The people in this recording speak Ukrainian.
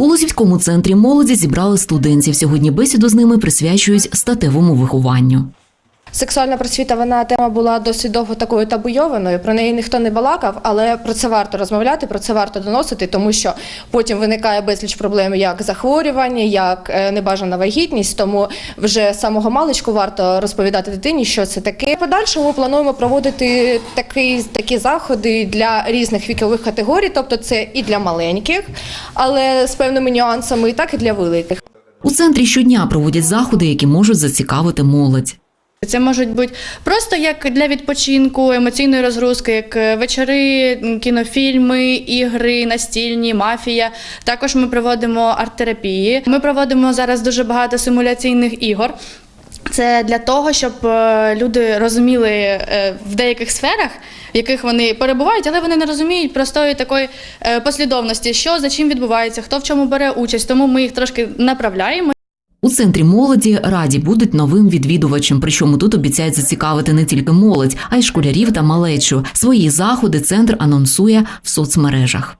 У Лозівському центрі молоді зібрали студентів. Сьогодні бесіду з ними присвячують статевому вихованню. Сексуальна просвіта, вона тема була досить довго такою табуйованою. Про неї ніхто не балакав, але про це варто розмовляти, про це варто доносити, тому що потім виникає безліч проблем, як захворювання, як е, небажана вагітність. Тому вже з самого маличку варто розповідати дитині, що це таке. Подальшому плануємо проводити такі, такі заходи для різних вікових категорій, тобто це і для маленьких, але з певними нюансами, і так і для великих. У центрі щодня проводять заходи, які можуть зацікавити молодь. Це можуть бути просто як для відпочинку, емоційної розгрузки, як е, вечори, кінофільми, ігри, настільні, мафія. Також ми проводимо арт-терапії. Ми проводимо зараз дуже багато симуляційних ігор. Це для того, щоб е, люди розуміли е, в деяких сферах, в яких вони перебувають, але вони не розуміють простої такої послідовності, що за чим відбувається, хто в чому бере участь. Тому ми їх трошки направляємо. У центрі молоді раді будуть новим відвідувачем. Причому тут обіцяють зацікавити не тільки молодь, а й школярів та малечу. Свої заходи центр анонсує в соцмережах.